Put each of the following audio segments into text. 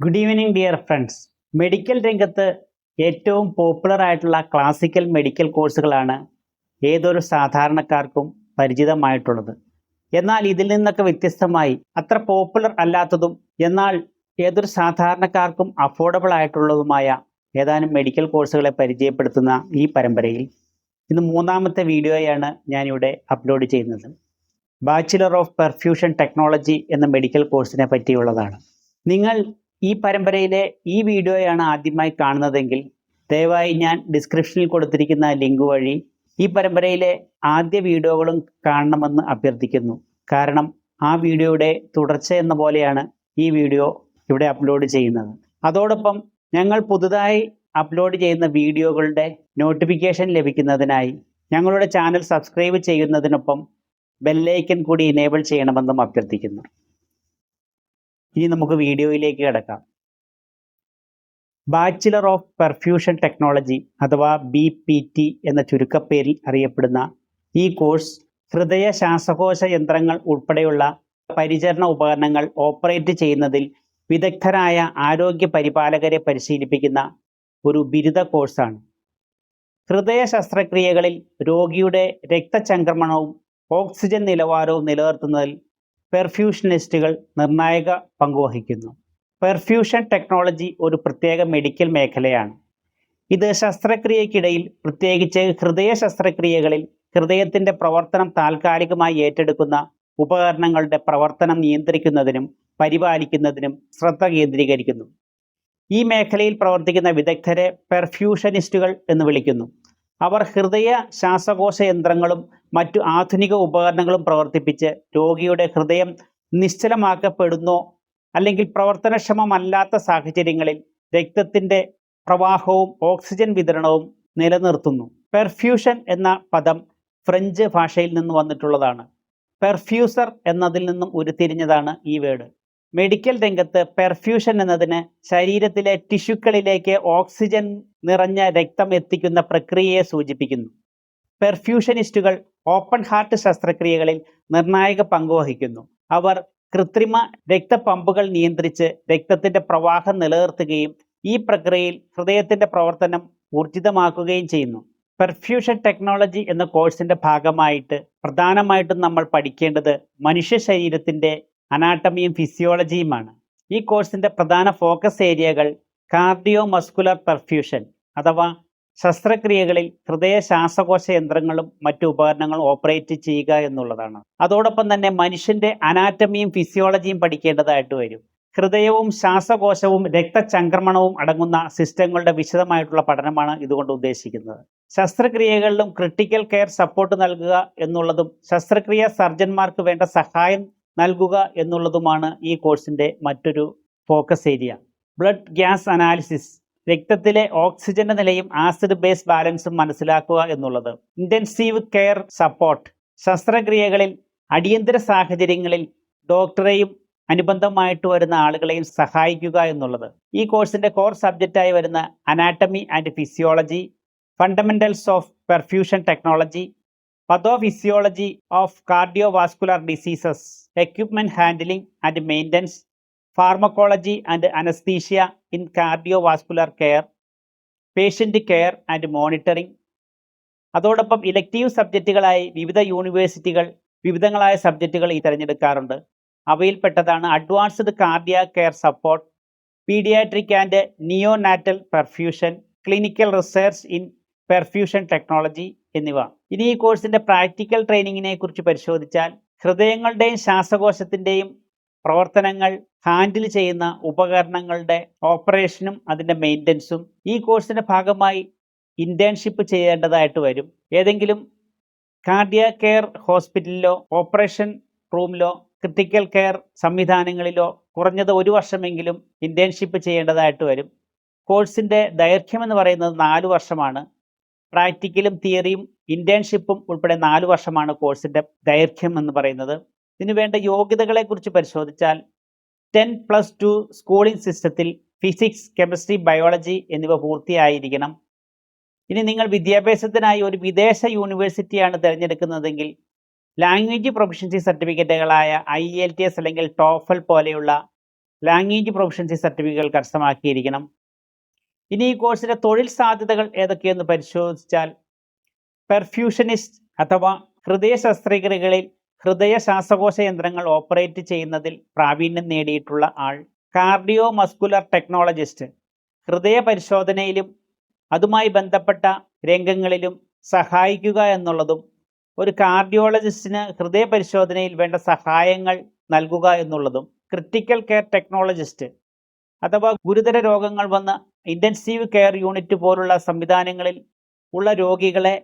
Good evening dear friends medical രംഗത്ത് ഏറ്റവും popular ആയിട്ടുള്ള ക്ലാസിക്കൽ മെഡിക്കൽ കോഴ്സുകളാണ് ഏതൊരു സാധാരണക്കാർക്കും പരിചിതമായിട്ടുള്ളത്. എന്നാൽ ഇതിൽ നിന്നൊക്കെ വ്യത്യസ്തമായി അത്ര പോപ്പുലർ അല്ലാത്തതും എന്നാൽ ഏതൊരു സാധാരണക്കാർക്കും അഫോർഡബിൾ ആയിട്ടുള്ളതുമായ ഏതാനും മെഡിക്കൽ കോഴ്സുകളെ പരിചയപ്പെടുത്തുന്ന ഈ പരമ്പരയിൽ ഇന്ന് മൂന്നാമത്തെ വീഡിയോയാണ് ഞാനിവിടെ അപ്ലോഡ് ചെയ്യുന്നത്. ബാച്ചിലർ ഓഫ് പെർഫ്യൂഷൻ ടെക്നോളജി എന്ന മെഡിക്കൽ കോഴ്സിനെ പറ്റിയുള്ളതാണ്. നിങ്ങൾ ഈ പരമ്പരയിലെ ഈ വീഡിയോയാണ് ആദ്യമായി കാണുന്നതെങ്കിൽ ദയവായി ഞാൻ ഡിസ്ക്രിപ്ഷനിൽ കൊടുത്തിരിക്കുന്ന ലിങ്ക് വഴി ഈ പരമ്പരയിലെ ആദ്യ വീഡിയോകളും കാണണമെന്ന് അഭ്യർത്ഥിക്കുന്നു. കാരണം ആ വീഡിയോയുടെ തുടർച്ച എന്ന പോലെയാണ് ഈ വീഡിയോ ഇവിടെ അപ്ലോഡ് ചെയ്യുന്നത്. അതോടൊപ്പം ഞങ്ങൾ പുതുതായി അപ്ലോഡ് ചെയ്യുന്ന വീഡിയോകളുടെ നോട്ടിഫിക്കേഷൻ ലഭിക്കുന്നതിനായി ഞങ്ങളുടെ ചാനൽ സബ്സ്ക്രൈബ് ചെയ്യുന്നതിനൊപ്പം ബെല്ലൈക്കൻ കൂടി ഇനേബിൾ ചെയ്യണമെന്നും അഭ്യർത്ഥിക്കുന്നു. ഇനി നമുക്ക് വീഡിയോയിലേക്ക് കിടക്കാം. ബാച്ചിലർ ഓഫ് പെർഫ്യൂഷൻ ടെക്നോളജി അഥവാ ബി പി ടി എന്ന ചുരുക്കപ്പേരിൽ അറിയപ്പെടുന്ന ഈ കോഴ്സ് ഹൃദയ ശ്വാസകോശ യന്ത്രങ്ങൾ ഉൾപ്പെടെയുള്ള പരിചരണ ഉപകരണങ്ങൾ ഓപ്പറേറ്റ് ചെയ്യുന്നതിൽ വിദഗ്ധരായ ആരോഗ്യ പരിപാലകരെ പരിശീലിപ്പിക്കുന്ന ഒരു ബിരുദ കോഴ്സാണ് ഹൃദയ ശസ്ത്രക്രിയകളിൽ രോഗിയുടെ രക്തചംക്രമണവും ഓക്സിജൻ നിലവാരവും നിലനിർത്തുന്നതിൽ പെർഫ്യൂഷനിസ്റ്റുകൾ നിർണായക പങ്കുവഹിക്കുന്നു. പെർഫ്യൂഷൻ ടെക്നോളജി ഒരു പ്രത്യേക മെഡിക്കൽ മേഖലയാണ്. ഇത് ശസ്ത്രക്രിയയ്ക്കിടയിൽ പ്രത്യേകിച്ച് ഹൃദയ ശസ്ത്രക്രിയകളിൽ ഹൃദയത്തിന്റെ പ്രവർത്തനം താൽക്കാലികമായി ഏറ്റെടുക്കുന്ന ഉപകരണങ്ങളുടെ പ്രവർത്തനം നിയന്ത്രിക്കുന്നതിനും പരിപാലിക്കുന്നതിനും ശ്രദ്ധ കേന്ദ്രീകരിക്കുന്നു. ഈ മേഖലയിൽ പ്രവർത്തിക്കുന്ന വിദഗ്ധരെ പെർഫ്യൂഷനിസ്റ്റുകൾ എന്ന് വിളിക്കുന്നു. അവർ ഹൃദയ ശ്വാസകോശ യന്ത്രങ്ങളും മറ്റു ആധുനിക ഉപകരണങ്ങളും പ്രവർത്തിപ്പിച്ച് രോഗിയുടെ ഹൃദയം നിശ്ചലമാക്കപ്പെടുന്നോ അല്ലെങ്കിൽ പ്രവർത്തനക്ഷമമല്ലാത്ത സാഹചര്യങ്ങളിൽ രക്തത്തിന്റെ പ്രവാഹവും ഓക്സിജൻ വിതരണവും നിലനിർത്തുന്നു. പെർഫ്യൂഷൻ എന്ന പദം ഫ്രഞ്ച് ഭാഷയിൽ നിന്ന് വന്നിട്ടുള്ളതാണ്. പെർഫ്യൂസർ എന്നതിൽ നിന്നും ഉരുത്തിരിഞ്ഞതാണ് ഈ വേർഡ്. മെഡിക്കൽ രംഗത്ത് പെർഫ്യൂഷൻ എന്നതിന് ശരീരത്തിലെ ടിഷ്യൂക്കളിലേക്ക് ഓക്സിജൻ നിറഞ്ഞ രക്തം എത്തിക്കുന്ന പ്രക്രിയയെ സൂചിപ്പിക്കുന്നു. പെർഫ്യൂഷനിസ്റ്റുകൾ ഓപ്പൺ ഹാർട്ട് ശസ്ത്രക്രിയകളിൽ നിർണായക പങ്കുവഹിക്കുന്നു അവർ കൃത്രിമ രക്തപമ്പുകൾ നിയന്ത്രിച്ച് രക്തത്തിന്റെ പ്രവാഹം നിലനിർത്തുകയും ഈ പ്രക്രിയയിൽ ഹൃദയത്തിന്റെ പ്രവർത്തനം ഊർജിതമാക്കുകയും ചെയ്യുന്നു. പെർഫ്യൂഷൻ ടെക്നോളജി എന്ന കോഴ്സിന്റെ ഭാഗമായിട്ട് പ്രധാനമായിട്ടും നമ്മൾ പഠിക്കേണ്ടത് മനുഷ്യ ശരീരത്തിന്റെ അനാട്ടമിയും ഫിസിയോളജിയുമാണ് ഈ കോഴ്സിന്റെ പ്രധാന ഫോക്കസ് ഏരിയകൾ കാർഡിയോ മസ്കുലർ പെർഫ്യൂഷൻ അഥവാ ശസ്ത്രക്രിയകളിൽ ഹൃദയ ശ്വാസകോശ യന്ത്രങ്ങളും മറ്റു ഉപകരണങ്ങളും ഓപ്പറേറ്റ് ചെയ്യുക എന്നുള്ളതാണ്. അതോടൊപ്പം തന്നെ മനുഷ്യന്റെ അനാറ്റമിയും ഫിസിയോളജിയും പഠിക്കേണ്ടതായിട്ട് വരും. ഹൃദയവും ശ്വാസകോശവും രക്തചംക്രമണവും അടങ്ങുന്ന സിസ്റ്റങ്ങളുടെ വിശദമായിട്ടുള്ള പഠനമാണ് ഇതുകൊണ്ട് ഉദ്ദേശിക്കുന്നത്. ശസ്ത്രക്രിയകളിലും ക്രിട്ടിക്കൽ കെയർ സപ്പോർട്ട് നൽകുക എന്നുള്ളതും ശസ്ത്രക്രിയ സർജന്മാർക്ക് വേണ്ട സഹായം നൽകുക എന്നുള്ളതുമാണ് ഈ കോഴ്സിന്റെ മറ്റൊരു focus area. Blood gas analysis രക്തത്തിലെ ഓക്സിജന്റെ നിലയും ആസിഡ് ബേസ് ബാലൻസും മനസ്സിലാക്കുക എന്നുള്ളത്. ഇന്റൻസീവ് കെയർ സപ്പോർട്ട് ശസ്ത്രക്രിയകളിൽ അടിയന്തര സാഹചര്യങ്ങളിൽ ഡോക്ടറെയും അനുബന്ധമായിട്ട് വരുന്ന ആളുകളെയും സഹായിക്കുക എന്നുള്ളത്. ഈ കോഴ്സിന്റെ കോർ സബ്ജക്റ്റായി വരുന്ന anatomy and physiology fundamentals of perfusion technology pathophysiology of cardiovascular diseases equipment handling and maintenance pharmacology and anaesthesia in cardiovascular care patient care and monitoring അതോടൊപ്പം ഇലക്റ്റീവ് സബ്ജക്റ്റുകളായി വിവിധ യൂണിവേഴ്സിറ്റികൾ വിവിധങ്ങളായ സബ്ജക്റ്റുകൾ ഈ തിരഞ്ഞെടുക്കാറുണ്ട്. അവയിൽപ്പെട്ടതാണ് advanced cardiac care support paediatric and neonatal perfusion clinical research in perfusion technology എന്നിവ. ഇനി ഈ കോഴ്സിന്റെ പ്രാക്ടിക്കൽ ട്രെയിനിങ്ങിനെ കുറിച്ച് പരിശോധിച്ചാൽ ഹൃദയങ്ങളുടെയും ശ്വാസകോശത്തിന്റെയും പ്രവർത്തനങ്ങൾ ഹാൻഡിൽ ചെയ്യുന്ന ഉപകരണങ്ങളുടെ ഓപ്പറേഷനും അതിന്റെ മെയിന്റനൻസും ഈ കോഴ്സിന്റെ ഭാഗമായി ഇന്റേൺഷിപ്പ് ചെയ്യേണ്ടതായിട്ട് വരും. ഏതെങ്കിലും കാർഡിയ കെയർ ഹോസ്പിറ്റലിലോ ഓപ്പറേഷൻ റൂമിലോ ക്രിട്ടിക്കൽ കെയർ സംവിധാനങ്ങളിലോ കുറഞ്ഞത് ഒരു വർഷമെങ്കിലും ഇന്റേൺഷിപ്പ് ചെയ്യേണ്ടതായിട്ട് വരും. കോഴ്സിന്റെ ദൈർഘ്യം എന്ന് പറയുന്നത് നാല് വർഷമാണ്. പ്രാക്ടിക്കലും തിയറിയും ഇന്റേൺഷിപ്പും ഉൾപ്പെടെ നാല് വർഷമാണ് കോഴ്സിന്റെ ദൈർഘ്യം എന്ന് പറയുന്നത്. ഇതിന് വേണ്ട യോഗ്യതകളെക്കുറിച്ച് പരിശോധിച്ചാൽ ടെൻ പ്ലസ് ടു സ്കൂളിംഗ് സിസ്റ്റത്തിൽ ഫിസിക്സ് കെമിസ്ട്രി ബയോളജി എന്നിവ പൂർത്തിയായിരിക്കണം. ഇനി നിങ്ങൾ വിദ്യാഭ്യാസത്തിനായി ഒരു വിദേശ യൂണിവേഴ്സിറ്റിയാണ് തിരഞ്ഞെടുക്കുന്നതെങ്കിൽ ലാംഗ്വേജ് പ്രൊഫഷൻസി സർട്ടിഫിക്കറ്റുകളായ ഐ എൽ ടി എസ് അല്ലെങ്കിൽ ടോഫൽ പോലെയുള്ള ലാംഗ്വേജ് പ്രൊഫഷൻസി സർട്ടിഫിക്കറ്റുകൾ കരസ്ഥമാക്കിയിരിക്കണം. ഇനി ഈ കോഴ്സിന്റെ തൊഴിൽ സാധ്യതകൾ ഏതൊക്കെയെന്ന് പരിശോധിച്ചാൽ പെർഫ്യൂഷനിസ്റ്റ് അഥവാ ഹൃദയ ശസ്ത്രക്രിയകളിൽ ഹൃദയ ശ്വാസകോശ യന്ത്രങ്ങൾ ഓപ്പറേറ്റ് ചെയ്യുന്നതിൽ പ്രാവീണ്യം നേടിയിട്ടുള്ള ആൾ കാർഡിയോ മസ്കുലർ ടെക്നോളജിസ്റ്റ്. ഹൃദയ പരിശോധനയിലും അതുമായി ബന്ധപ്പെട്ട രംഗങ്ങളിലും സഹായിക്കുക എന്നുള്ളതും ഒരു കാർഡിയോളജിസ്റ്റിന് ഹൃദയ പരിശോധനയിൽ വേണ്ട സഹായങ്ങൾ നൽകുക എന്നുള്ളതും ക്രിട്ടിക്കൽ കെയർ ടെക്നോളജിസ്റ്റ് അഥവാ ഗുരുതര രോഗങ്ങൾ വന്ന ഇന്റൻസീവ് കെയർ യൂണിറ്റ് പോലുള്ള സംവിധാനങ്ങളിൽ ഉള്ള രോഗികളെ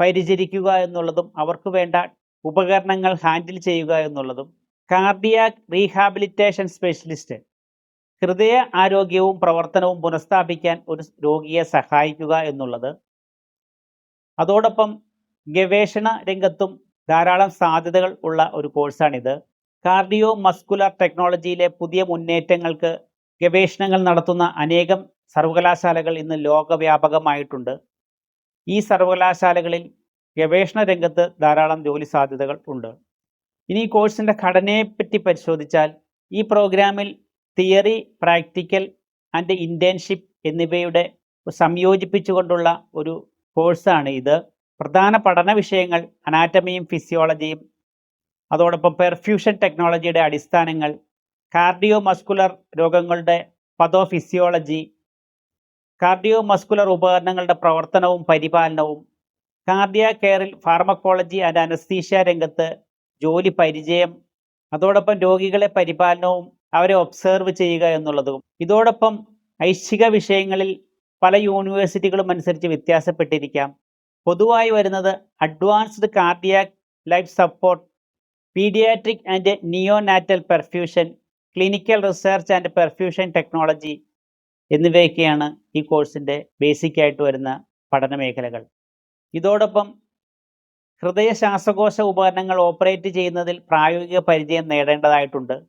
പരിചരിക്കുക എന്നുള്ളതും അവർക്ക് വേണ്ട ഉപകരണങ്ങൾ ഹാൻഡിൽ ചെയ്യുക എന്നുള്ളതും കാർഡിയാക് റീഹാബിലിറ്റേഷൻ സ്പെഷ്യലിസ്റ്റ് ഹൃദയ ആരോഗ്യവും പ്രവർത്തനവും പുനഃസ്ഥാപിക്കാൻ ഒരു രോഗിയെ സഹായിക്കുക എന്നുള്ളത്. അതോടൊപ്പം ഗവേഷണ രംഗത്തും ധാരാളം സാധ്യതകൾ ഉള്ള ഒരു കോഴ്സാണിത് കാർഡിയോ മസ്കുലർ ടെക്നോളജിയിലെ പുതിയ മുന്നേറ്റങ്ങൾക്ക് ഗവേഷണങ്ങൾ നടത്തുന്ന അനേകം സർവകലാശാലകൾ ഇന്ന് ലോകവ്യാപകമായിട്ടുണ്ട്. ഈ സർവകലാശാലകളിൽ ഗവേഷണ രംഗത്ത് ധാരാളം ജോലി സാധ്യതകൾ ഉണ്ട്. ഇനി ഈ കോഴ്സിന്റെ ഘടനയെപ്പറ്റി പരിശോധിച്ചാൽ ഈ പ്രോഗ്രാമിൽ തിയറി പ്രാക്ടിക്കൽ ആൻഡ് ഇന്റേൺഷിപ്പ് എന്നിവയുടെ സംയോജിപ്പിച്ചുകൊണ്ടുള്ള ഒരു കോഴ്സാണ് ഇത്. പ്രധാന പഠന വിഷയങ്ങൾ അനാറ്റമിയും ഫിസിയോളജിയും അതോടൊപ്പം പെർഫ്യൂഷൻ ടെക്നോളജിയുടെ അടിസ്ഥാനങ്ങൾ കാർഡിയോ മസ്കുലർ രോഗങ്ങളുടെ പതോഫിസിയോളജി കാർഡിയോ മസ്കുലർ ഉപകരണങ്ങളുടെ പ്രവർത്തനവും പരിപാലനവും കാർഡിയ കെയറിൽ ഫാർമക്കോളജി ആൻഡ് അനസ്തീഷ്യ രംഗത്ത് ജോലി പരിചയം അതോടൊപ്പം രോഗികളെ പരിപാലനവും അവരെ ഒബ്സർവ് ചെയ്യുക എന്നുള്ളതും. ഇതോടൊപ്പം ഐച്ഛിക വിഷയങ്ങളിൽ പല യൂണിവേഴ്സിറ്റികളും അനുസരിച്ച് വ്യത്യാസപ്പെട്ടിരിക്കാം. പൊതുവായി വരുന്നത് advanced cardiac life support paediatric and neonatal perfusion clinical research and perfusion technology എന്നിവയൊക്കെയാണ് ഈ കോഴ്സിന്റെ ബേസിക്കായിട്ട് വരുന്ന പഠന മേഖലകൾ ഇതോടൊപ്പം ഹൃദയ ശ്വാസകോശ ഉപകരണങ്ങൾ ഓപ്പറേറ്റ് ചെയ്യുന്നതിൽ പ്രായോഗിക പരിചയം നേടേണ്ടതായിട്ടുണ്ട്.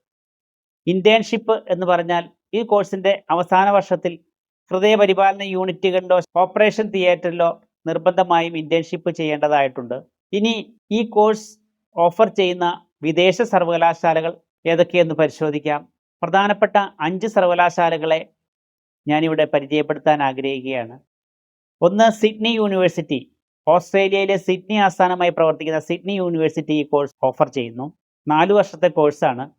ഇന്റേൺഷിപ്പ് എന്ന് പറഞ്ഞാൽ ഈ കോഴ്സിന്റെ അവസാന വർഷത്തിൽ ഹൃദയ പരിപാലന യൂണിറ്റുകളിലോ ഓപ്പറേഷൻ തിയേറ്ററിലോ നിർബന്ധമായും ഇന്റേൺഷിപ്പ് ചെയ്യേണ്ടതായിട്ടുണ്ട്. ഇനി ഈ കോഴ്സ് ഓഫർ ചെയ്യുന്ന വിദേശ സർവകലാശാലകൾ ഏതൊക്കെയെന്ന് പരിശോധിക്കാം. പ്രധാനപ്പെട്ട അഞ്ച് സർവകലാശാലകളെ ഞാനിവിടെ പരിചയപ്പെടുത്താൻ ആഗ്രഹിക്കുകയാണ്. ഒന്ന് സിഡ്നി യൂണിവേഴ്സിറ്റി. ഓസ്ട്രേലിയയിലെ സിഡ്നി ആസ്ഥാനമായി പ്രവർത്തിക്കുന്ന സിഡ്നി യൂണിവേഴ്സിറ്റി ഈ കോഴ്സ് ഓഫർ ചെയ്യുന്നു. നാല് വർഷത്തെ കോഴ്സാണ്.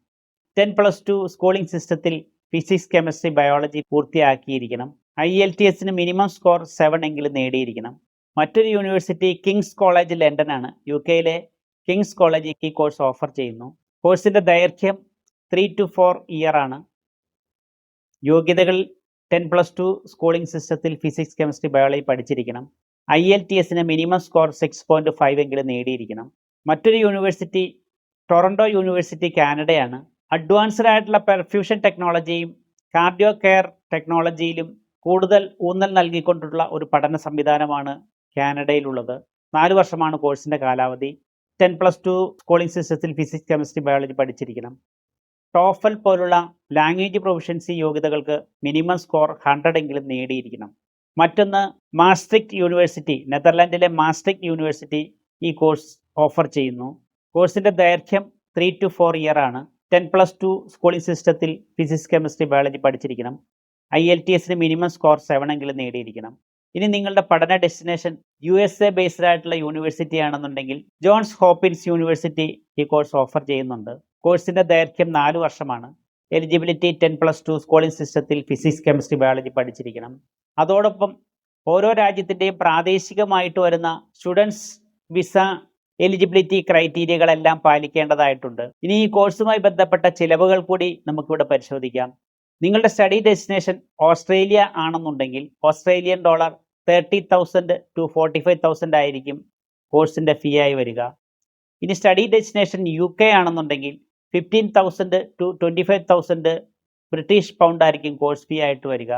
ടെൻ പ്ലസ് ടു സ്കൂളിംഗ് സിസ്റ്റത്തിൽ ഫിസിക്സ് കെമിസ്ട്രി ബയോളജി പൂർത്തിയാക്കിയിരിക്കണം. ഐ എൽ ടി എസിന് മിനിമം സ്കോർ സെവൻ എങ്കിലും നേടിയിരിക്കണം. മറ്റൊരു യൂണിവേഴ്സിറ്റി കിങ്സ് കോളേജ് ലണ്ടനാണ്. യു കെയിലെ കിങ്സ് കോളേജ് ഈ കോഴ്സ് ഓഫർ ചെയ്യുന്നു. കോഴ്സിന്റെ ദൈർഘ്യം ത്രീ ടു ഫോർ ഇയർ ആണ്. യോഗ്യതകൾ ടെൻ പ്ലസ് ടു സ്കൂളിംഗ് സിസ്റ്റത്തിൽ ഫിസിക്സ് കെമിസ്ട്രി ബയോളജി പഠിച്ചിരിക്കണം. ഐ എൽ ടി എസിന് minimum score six point five എങ്കിലും നേടിയിരിക്കണം. മറ്റൊരു യൂണിവേഴ്സിറ്റി ടൊറൻഡോ യൂണിവേഴ്സിറ്റി കാനഡയാണ്. അഡ്വാൻസ്ഡ് ആയിട്ടുള്ള പെർഫ്യൂഷൻ ടെക്നോളജിയും കാർഡിയോ കെയർ ടെക്നോളജിയിലും കൂടുതൽ ഊന്നൽ നൽകിക്കൊണ്ടുള്ള ഒരു പഠന സംവിധാനമാണ് കാനഡയിലുള്ളത്. നാല് വർഷമാണ് കോഴ്സിന്റെ കാലാവധി. ടെൻ പ്ലസ് ടു സ്കൂളിംഗ് സിസ്റ്റത്തിൽ ഫിസിക്സ് കെമിസ്ട്രി ബയോളജി പഠിച്ചിരിക്കണം. ടോഫൽ പോലുള്ള ലാംഗ്വേജ് പ്രൊഫഷൻസി യോഗ്യതകൾക്ക് മിനിമം സ്കോർ ഹൺഡ്രഡ് എങ്കിലും നേടിയിരിക്കണം. മറ്റൊന്ന് മാസ്ട്രിക്ട് യൂണിവേഴ്സിറ്റി നെതർലാൻഡിലെ മാസ്ട്രിക്ട് യൂണിവേഴ്സിറ്റി ഈ കോഴ്സ് ഓഫർ ചെയ്യുന്നു. കോഴ്സിന്റെ ദൈർഘ്യം ത്രീ ടു ഫോർ ഇയർ ആണ്. ടെൻ പ്ലസ് ടു സ്കൂളിംഗ് സിസ്റ്റത്തിൽ ഫിസിക്സ് കെമിസ്ട്രി ബയോളജി പഠിച്ചിരിക്കണം. ഐ എൽ ടി എസിന് മിനിമം സ്കോർ സെവൻ എങ്കിലും നേടിയിരിക്കണം. ഇനി നിങ്ങളുടെ പഠന destination U S A based ആയിട്ടുള്ള യൂണിവേഴ്സിറ്റി ആണെന്നുണ്ടെങ്കിൽ ജോൺസ് ഹോപ്പിൻസ് യൂണിവേഴ്സിറ്റി ഈ കോഴ്സ് ഓഫർ ചെയ്യുന്നുണ്ട്. കോഴ്സിന്റെ ദൈർഘ്യം നാല് വർഷമാണ്. Eligibility ten plus two schooling സിസ്റ്റത്തിൽ ഫിസിക്സ് കെമിസ്ട്രി ബയോളജി പഠിച്ചിരിക്കണം. അതോടൊപ്പം ഓരോ രാജ്യത്തിന്റെയും പ്രാദേശികമായിട്ട് വരുന്ന സ്റ്റുഡൻസ് വിസ എലിജിബിലിറ്റി ക്രൈറ്റീരിയകളെല്ലാം പാലിക്കേണ്ടതായിട്ടുണ്ട്. ഇനി ഈ കോഴ്സുമായി ബന്ധപ്പെട്ട ചിലവുകൾ കൂടി നമുക്കിവിടെ പരിശോധിക്കാം. നിങ്ങളുടെ സ്റ്റഡി ഡെസ്റ്റിനേഷൻ ഓസ്ട്രേലിയ ആണെന്നുണ്ടെങ്കിൽ Australian dollar thirty thousand to forty five thousand ആയിരിക്കും കോഴ്സിന്റെ ഫീ ആയി വരിക. ഇനി സ്റ്റഡി ഡെസ്റ്റിനേഷൻ യു കെ ആണെന്നുണ്ടെങ്കിൽ fifteen thousand to twenty five thousand British pound ആയിരിക്കും കോഴ്സ് ഫീ ആയിട്ട് വരിക.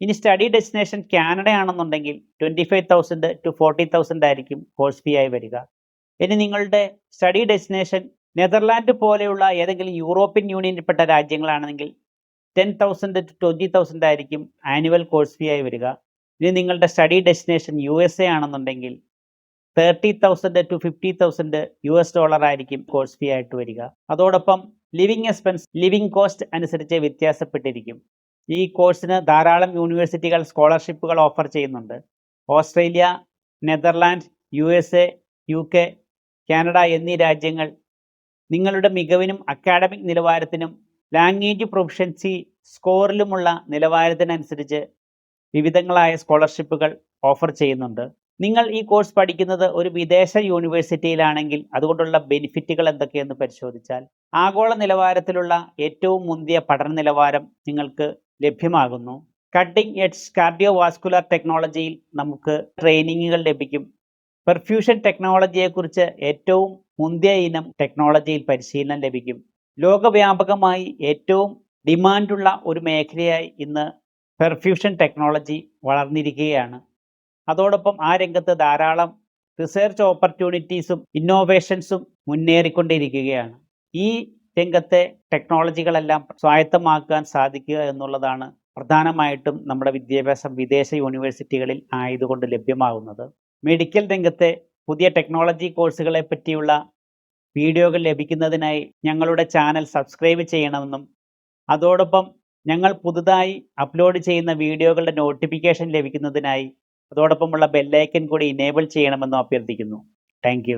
ഇനി സ്റ്റഡി ഡെസ്റ്റിനേഷൻ കാനഡ ആണെന്നുണ്ടെങ്കിൽ twenty five thousand to forty thousand ആയിരിക്കും കോഴ്സ് ഫീ ആയി വരിക. ഇനി നിങ്ങളുടെ സ്റ്റഡി ഡെസ്റ്റിനേഷൻ നെതർലാൻഡ് പോലെയുള്ള ഏതെങ്കിലും യൂറോപ്യൻ യൂണിയനിൽപ്പെട്ട രാജ്യങ്ങളാണെങ്കിൽ ten thousand to twenty thousand ആയിരിക്കും ആനുവൽ കോഴ്സ് ഫീ ആയി വരിക. ഇനി നിങ്ങളുടെ study destination U S A ആണെന്നുണ്ടെങ്കിൽ thirty thousand to fifty thousand U S dollar ആയിരിക്കും കോഴ്സ് ഫീ ആയിട്ട് വരിക. അതോടൊപ്പം ലിവിങ് എക്സ്പെൻസ് ലിവിങ് കോസ്റ്റ് അനുസരിച്ച് വ്യത്യാസപ്പെട്ടിരിക്കും. ഈ കോഴ്സിന് ധാരാളം യൂണിവേഴ്സിറ്റികൾ സ്കോളർഷിപ്പുകൾ ഓഫർ ചെയ്യുന്നുണ്ട്. Australia Netherland U S A U K Canada എന്നീ രാജ്യങ്ങൾ നിങ്ങളുടെ മികവിനും അക്കാഡമിക് നിലവാരത്തിനും ലാംഗ്വേജ് പ്രൊഫഷൻസി സ്കോറിലുമുള്ള നിലവാരത്തിനനുസരിച്ച് വിവിധങ്ങളായ സ്കോളർഷിപ്പുകൾ ഓഫർ ചെയ്യുന്നുണ്ട്. നിങ്ങൾ ഈ കോഴ്സ് പഠിക്കുന്നത് ഒരു വിദേശ യൂണിവേഴ്സിറ്റിയിലാണെങ്കിൽ അതുകൊണ്ടുള്ള ബെനിഫിറ്റുകൾ എന്തൊക്കെയെന്ന് പരിശോധിച്ചാൽ ആഗോള നിലവാരത്തിലുള്ള ഏറ്റവും മുന്തിയ പഠന നിലവാരം നിങ്ങൾക്ക് ലഭ്യമാകുന്നു. കട്ടിംഗ് എഡ്സ് കാർഡിയോ വാസ്കുലർ ടെക്നോളജിയിൽ നമുക്ക് ട്രെയിനിങ്ങുകൾ ലഭിക്കും. പെർഫ്യൂഷൻ ടെക്നോളജിയെക്കുറിച്ച് ഏറ്റവും മുന്തിയ ഇനം ടെക്നോളജിയിൽ പരിശീലനം ലഭിക്കും. ലോകവ്യാപകമായി ഏറ്റവും ഡിമാൻഡുള്ള ഒരു മേഖലയായി ഇന്ന് പെർഫ്യൂഷൻ ടെക്നോളജി വളർന്നിരിക്കുകയാണ്. അതോടൊപ്പം ആ രംഗത്ത് ധാരാളം റിസർച്ച് ഓപ്പർച്യൂണിറ്റീസും ഇന്നോവേഷൻസും മുന്നേറിക്കൊണ്ടിരിക്കുകയാണ്. ഈ രംഗത്തെ ടെക്നോളജികളെല്ലാം സ്വായത്തമാക്കാൻ സാധിക്കുക എന്നുള്ളതാണ് പ്രധാനമായിട്ടും നമ്മുടെ വിദ്യാഭ്യാസം വിദേശ യൂണിവേഴ്സിറ്റികളിൽ ആയതുകൊണ്ട് ലഭ്യമാകുന്നത്. മെഡിക്കൽ രംഗത്തെ പുതിയ ടെക്നോളജി കോഴ്സുകളെ പറ്റിയുള്ള വീഡിയോകൾ ലഭിക്കുന്നതിനായി ഞങ്ങളുടെ ചാനൽ സബ്സ്ക്രൈബ് ചെയ്യണമെന്നും അതോടൊപ്പം ഞങ്ങൾ പുതുതായി അപ്ലോഡ് ചെയ്യുന്ന വീഡിയോകളുടെ നോട്ടിഫിക്കേഷൻ ലഭിക്കുന്നതിനായി അതോടൊപ്പമുള്ള ബെല്ലൈക്കൻ കൂടി ഇനേബിൾ ചെയ്യണമെന്നും അഭ്യർത്ഥിക്കുന്നു. താങ്ക്